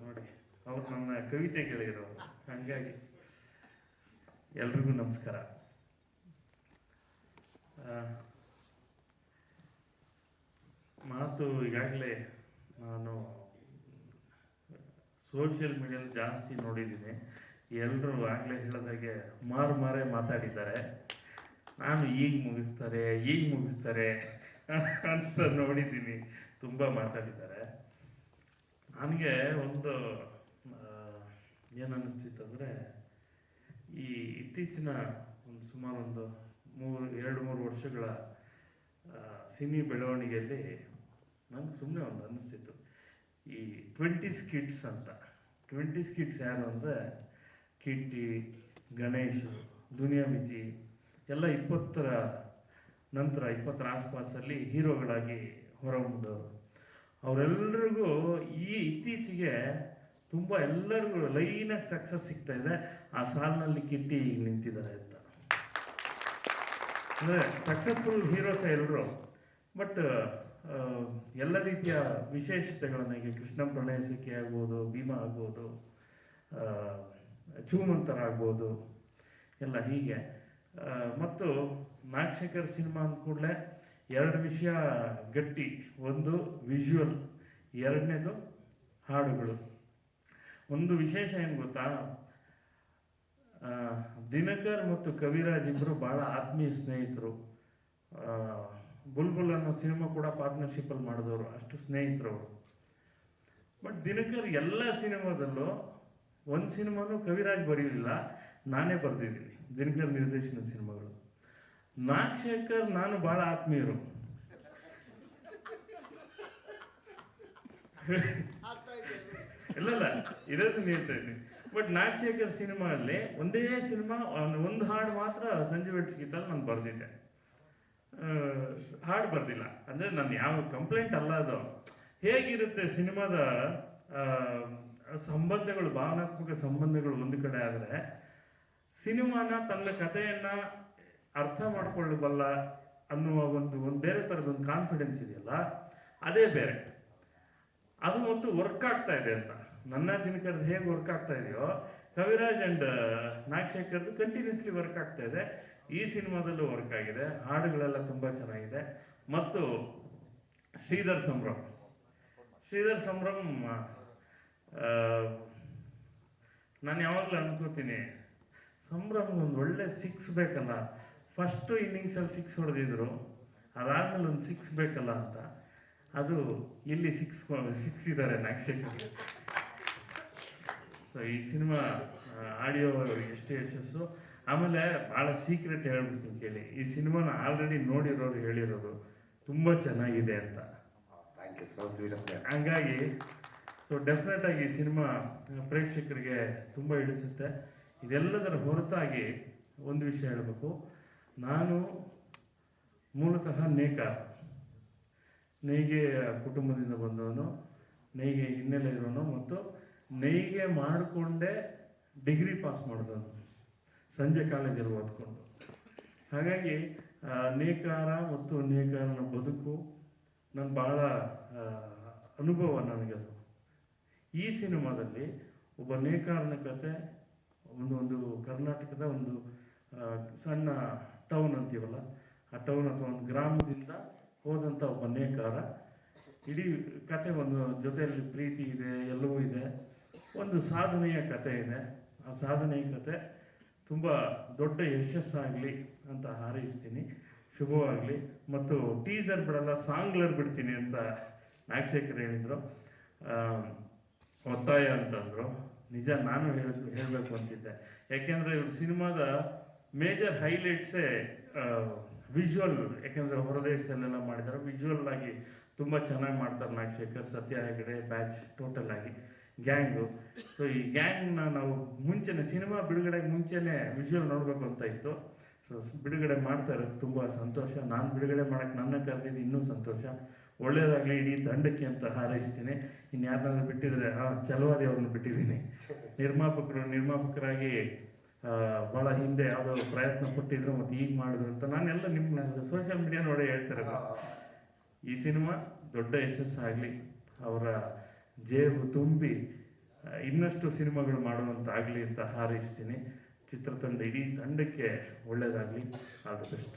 ನೋಡಿ, ಅವ್ರು ನನ್ನ ಕವಿತೆ ಕೇಳಿರೋ ಹಂಗಾಗಿ ಎಲ್ರಿಗೂ ನಮಸ್ಕಾರ. ಮಾತು ಈಗಾಗಲೇ ನಾನು ಸೋಷಿಯಲ್ ಮೀಡಿಯಲ್ಲಿ ಜಾಸ್ತಿ ನೋಡಿದ್ದೀನಿ. ಎಲ್ಲರೂ ಆಗಲೇ ಹೇಳಿದಾಗೆ ಮಾರು ಮಾರೇ ಮಾತಾಡಿದ್ದಾರೆ. ನಾನು ಈಗ ಮುಗಿಸ್ತಾರೆ ಈಗ ಮುಗಿಸ್ತಾರೆ ಅಂತ ನೋಡಿದ್ದೀನಿ. ತುಂಬ ಮಾತಾಡಿದ್ದಾರೆ. ನನಗೆ ಒಂದು ಏನು ಅಂದರೆ ಈ ಇತ್ತೀಚಿನ ಒಂದು ಸುಮಾರು ಒಂದು ಮೂರು, ಎರಡು, ಮೂರು ವರ್ಷಗಳ ಸಿನಿ ಬೆಳವಣಿಗೆಯಲ್ಲಿ ನನಗೆ ಸುಮ್ಮನೆ ಒಂದು ಅನ್ನಿಸ್ತಿತ್ತು ಈ ಟ್ವೆಂಟಿ ಸ್ಕಿಟ್ಸ್ ಅಂತ. ಟ್ವೆಂಟಿ ಸ್ಕಿಟ್ಸ್ ಯಾರು ಅಂದರೆ ಕಿಟ್ಟಿ, ಗಣೇಶ್, ದುನಿಯಾ ವಿಜಿ ಎಲ್ಲ ಇಪ್ಪತ್ತರ ನಂತರ, ಇಪ್ಪತ್ತರ ಆಸ್ಪಾಸಲ್ಲಿ ಹೀರೋಗಳಾಗಿ ಹೊರಹೊಮ್ಮದವರು. ಅವರೆಲ್ಲರಿಗೂ ಈ ಇತ್ತೀಚೆಗೆ ತುಂಬ ಎಲ್ಲರಿಗೂ ಲೈನಾಗಿ ಸಕ್ಸಸ್ ಸಿಗ್ತಾ ಇದೆ. ಆ ಸಾಲಿನಲ್ಲಿ ಕಿಟ್ಟಿ ನಿಂತಿದ್ದಾರೆ ಅಂತ. ಅಂದರೆ ಸಕ್ಸಸ್ಫುಲ್ ಹೀರೋಸ್ ಎಲ್ಲರೂ ಬಟ್ ಎಲ್ಲ ರೀತಿಯ ವಿಶೇಷತೆಗಳನ್ನು ಈಗ ಕೃಷ್ಣ ಪ್ರಣಯ ಸಿಕ್ಕಿ ಆಗ್ಬೋದು, ಭೀಮಾ ಆಗ್ಬೋದು ಚೂಮಂತರ ಆಗ್ಬೋದು ಎಲ್ಲ ಹೀಗೆ. ಮತ್ತು ನಾಗಶೇಖರ್ ಸಿನಿಮಾ ಅಂದ ಕೂಡಲೇ ಎರಡು ವಿಷಯ ಗಟ್ಟಿ. ಒಂದು ವಿಜುವಲ್, ಎರಡನೇದು ಹಾಡುಗಳು. ಒಂದು ವಿಶೇಷ ಏನು ಗೊತ್ತಾ? ದಿನಕರ್ ಮತ್ತು ಕವಿರಾಜ್ ಇಬ್ಬರು ಬಹಳ ಆತ್ಮೀಯ ಸ್ನೇಹಿತರು. ಬುಲ್ಬುಲ್ ಅನ್ನೋ ಸಿನಿಮಾ ಕೂಡ ಪಾರ್ಟ್ನರ್ಶಿಪ್ಪಲ್ಲಿ ಮಾಡಿದವರು, ಅಷ್ಟು ಸ್ನೇಹಿತರು ಅವರು. ಬಟ್ ದಿನಕರ್ ಎಲ್ಲ ಸಿನಿಮಾದಲ್ಲೂ ಒಂದು ಸಿನಿಮಾನು ಕವಿರಾಜ್ ಬರೀಲಿಲ್ಲ, ನಾನೇ ಬರೆದಿದ್ದೀನಿ. ದಿನಕರ್ ನಿರ್ದೇಶನ ಸಿನಿಮಾಗಳು. ನಾಗಶೇಖರ್, ನಾನು ಬಹಳ ಆತ್ಮೀಯರು. ಇಲ್ಲಲ್ಲ, ಇರೋದನ್ನ ಹೇಳ್ತಾ ಇದ್ದೀನಿ. ಬಟ್ ನಾಗಶೇಖರ್ ಸಿನಿಮಾ ಅಲ್ಲಿ ಒಂದೇ ಸಿನಿಮಾ, ಒಂದು ಹಾಡು ಮಾತ್ರ ಸಂಜೆ ವೆಟ್ಸ್ ಗೀತಲ್ಲಿ ನಾನು ಬರೆದಿದ್ದೆ. ಹಾಡು ಬರ್ದಿಲ್ಲ. ಅಂದ್ರೆ ನಾನು ಯಾವ ಕಂಪ್ಲೇಂಟ್ ಅಲ್ಲ ಅದು. ಹೇಗಿರುತ್ತೆ ಸಿನಿಮಾದ ಸಂಬಂಧಗಳು, ಭಾವನಾತ್ಮಕ ಸಂಬಂಧಗಳು ಒಂದು ಕಡೆ ಆದರೆ ಸಿನಿಮಾನ ತನ್ನ ಕಥೆಯನ್ನ ಅರ್ಥ ಮಾಡಿಕೊಳ್ಳಬಲ್ಲ ಅನ್ನುವ ಒಂದು ಒಂದು ಬೇರೆ ಥರದ ಒಂದು ಕಾನ್ಫಿಡೆನ್ಸ್ ಇದೆಯಲ್ಲ, ಅದೇ ಬೇರೆ. ಅದು ಒಂದು ವರ್ಕ್ ಆಗ್ತಾ ಇದೆ ಅಂತ. ನನ್ನ ದಿನಕರದ್ದು ಹೇಗೆ ವರ್ಕ್ ಆಗ್ತಾ ಇದೆಯೋ, ಕವಿರಾಜ್ ಅಂಡ್ ನಾಗಶೇಖರ್ದು ಕಂಟಿನ್ಯೂಸ್ಲಿ ವರ್ಕ್ ಆಗ್ತಾ ಇದೆ. ಈ ಸಿನಿಮಾದಲ್ಲೂ ವರ್ಕ್ ಆಗಿದೆ. ಹಾಡುಗಳೆಲ್ಲ ತುಂಬ ಚೆನ್ನಾಗಿದೆ. ಮತ್ತು ಶ್ರೀಧರ್ ಸಂಭ್ರಮ್. ಶ್ರೀಧರ್ ಸಂಭ್ರಮ್ ನಾನು ಯಾವಾಗಲೂ ಅನ್ಕೋತೀನಿ. ಸಂಭ್ರಮ್ ಒಂದು ಒಳ್ಳೆ ಸಿಕ್ಸ್ ಬೇಕಲ್ಲ. ಫಸ್ಟು ಇನ್ನಿಂಗ್ಸಲ್ಲಿ ಸಿಕ್ಸ್ ಹೊಡೆದಿದ್ರು. ಅದಾದ್ಮೇಲೆ ಒಂದು ಸಿಕ್ಸ್ ಬೇಕಲ್ಲ ಅಂತ. ಅದು ಇಲ್ಲಿ ಸಿಕ್ಸ್ ಸಿಕ್ಸ್ ಇದ್ದಾರೆ ನಾಗಶೇಖರ್ ಸೊ ಈ ಸಿನಿಮಾ ಆಡಿಯೋ ಎಷ್ಟು ಯಶಸ್ಸು. ಆಮೇಲೆ ಭಾಳ ಸೀಕ್ರೆಟ್ ಹೇಳ್ಬಿಡ್ತೀನಿ ಕೇಳಿ. ಈ ಸಿನಿಮಾನ ಆಲ್ರೆಡಿ ನೋಡಿರೋರು ಹೇಳಿರೋರು ತುಂಬ ಚೆನ್ನಾಗಿದೆ ಅಂತ. ಹಂಗಾಗಿ ಸೊ ಡೆಫಿನೆಟ್ ಆಗಿ ಈ ಸಿನಿಮಾ ಪ್ರೇಕ್ಷಕರಿಗೆ ತುಂಬ ಇಳಿಸುತ್ತೆ. ಇದೆಲ್ಲದರ ಹೊರತಾಗಿ ಒಂದು ವಿಷಯ ಹೇಳಬೇಕು. ನಾನು ಮೂಲತಃ ನೇಕಾರ ನೇಯ್ಗೆ ಕುಟುಂಬದಿಂದ ಬಂದವನು ನೈಗೆ ಹಿನ್ನೆಲೆ ಇರೋನು ಮತ್ತು ನೇಯ್ಗೆ ಮಾಡಿಕೊಂಡೇ ಡಿಗ್ರಿ ಪಾಸ್ ಮಾಡಿದವನು. ಸಂಜೆ ಕಾಲೇಜಲ್ಲಿ ಓದ್ಕೊಂಡು. ಹಾಗಾಗಿ ನೇಕಾರ ಮತ್ತು ನೇಕಾರನ ಬದುಕು ನನ್ನ ಬಹಳ ಅನುಭವ ನನಗದು. ಈ ಸಿನಿಮಾದಲ್ಲಿ ಒಬ್ಬ ನೇಕಾರನ ಕತೆ ಒಂದು ಒಂದು ಕರ್ನಾಟಕದ ಒಂದು ಸಣ್ಣ ಟೌನ್ ಅಂತೀವಲ್ಲ, ಆ ಟೌನ್ ಅಥವಾ ಒಂದು ಗ್ರಾಮದಿಂದ ಹೋದಂಥ ಒಬ್ಬ ನೇಕಾರ. ಇಡೀ ಕತೆ ಒಂದು ಜೊತೆಯಲ್ಲಿ ಪ್ರೀತಿ ಇದೆ, ಎಲ್ಲವೂ ಇದೆ. ಒಂದು ಸಾಧನೆಯ ಕತೆ ಇದೆ. ಆ ಸಾಧನೆಯ ಕತೆ ತುಂಬ ದೊಡ್ಡ ಯಶಸ್ಸಾಗಲಿ ಅಂತ ಹಾರೈಸ್ತೀನಿ. ಶುಭವಾಗಲಿ. ಮತ್ತು ಟೀಸರ್ ಬಿಡಲ್ಲ ಸಾಂಗ್ಲರ್ ಬಿಡ್ತೀನಿ ಅಂತ ನಾಗಶೇಖರ್ ಹೇಳಿದರು. ಒತ್ತಾಯ ಅಂತಂದ್ರು ನಿಜ, ನಾನು ಹೇಳ, ಹೇಳಬೇಕು ಅಂತಿದ್ದೆ. ಯಾಕೆಂದರೆ ಇವ್ರ ಸಿನಿಮಾದ ಮೇಜರ್ ಹೈಲೈಟ್ಸೇ ವಿಜುವಲ್ ಯಾಕೆಂದರೆ ಹೊರದೇಶದಲ್ಲೆಲ್ಲ ಮಾಡಿದ್ದಾರೆ ವಿಜುವಲ್ ಆಗಿ ತುಂಬ ಚೆನ್ನಾಗಿ ಮಾಡ್ತಾರೆ ನಾಗಶೇಖರ್ ಸತ್ಯ ಹೆಗಡೆ ಬ್ಯಾಚ್ ಟೋಟಲ್ ಆಗಿ. ಗ್ಯಾಂಗು ಸೊ ಈ ಗ್ಯಾಂಗ್ನ ನಾವು ಮುಂಚೆನೆ, ಸಿನಿಮಾ ಬಿಡುಗಡೆಗೆ ಮುಂಚೆನೆ ವಿಜುವಲ್ ನೋಡಬೇಕು ಅಂತ ಇತ್ತು. ಸೊ ಬಿಡುಗಡೆ ಮಾಡ್ತಾ ಇರೋದು ತುಂಬ ಸಂತೋಷ. ನಾನು ಬಿಡುಗಡೆ ಮಾಡಕ್ಕೆ ನನ್ನ ಕರೆದಿದ್ದು ಇನ್ನೂ ಸಂತೋಷ. ಒಳ್ಳೆಯದಾಗಲಿ ಇಡೀ ತಂಡಕ್ಕೆ ಅಂತ ಹಾರೈಸ್ತೀನಿ. ಇನ್ನು ಯಾರನ್ನಾದ್ರೂ ಬಿಟ್ಟಿದ್ರೆ ಹಾಂ ಚಲವಾದಿ ಅವ್ರನ್ನ ಬಿಟ್ಟಿದ್ದೀನಿ. ನಿರ್ಮಾಪಕರು ನಿರ್ಮಾಪಕರಾಗಿ ಭಾಳ ಬಹಳ ಹಿಂದೆ ಯಾವುದಾದ್ರು ಪ್ರಯತ್ನ ಪಟ್ಟಿದ್ರು ಮತ್ತು ಈಗ ಮಾಡಿದ್ರು ಅಂತ ನಾನೆಲ್ಲ ನಿಮ್ಮ ಸೋಷಿಯಲ್ ಮೀಡಿಯಾ ನೋಡಿ ಹೇಳ್ತಾರೆ ಈ ಸಿನಿಮಾ ದೊಡ್ಡ ಯಶಸ್ಸಾಗಲಿ ಅವರ ಜೇಬು ತುಂಬಿ ಇನ್ನಷ್ಟು ಸಿನಿಮಾಗಳು ಮಾಡುವಂತಾಗಲಿ ಅಂತ ಹಾರೈಸ್ತೀನಿ. ಚಿತ್ರತಂಡ ಇಡೀ ತಂಡಕ್ಕೆ ಒಳ್ಳೆಯದಾಗಲಿ. ಆದ ಬೆಸ್ಟ್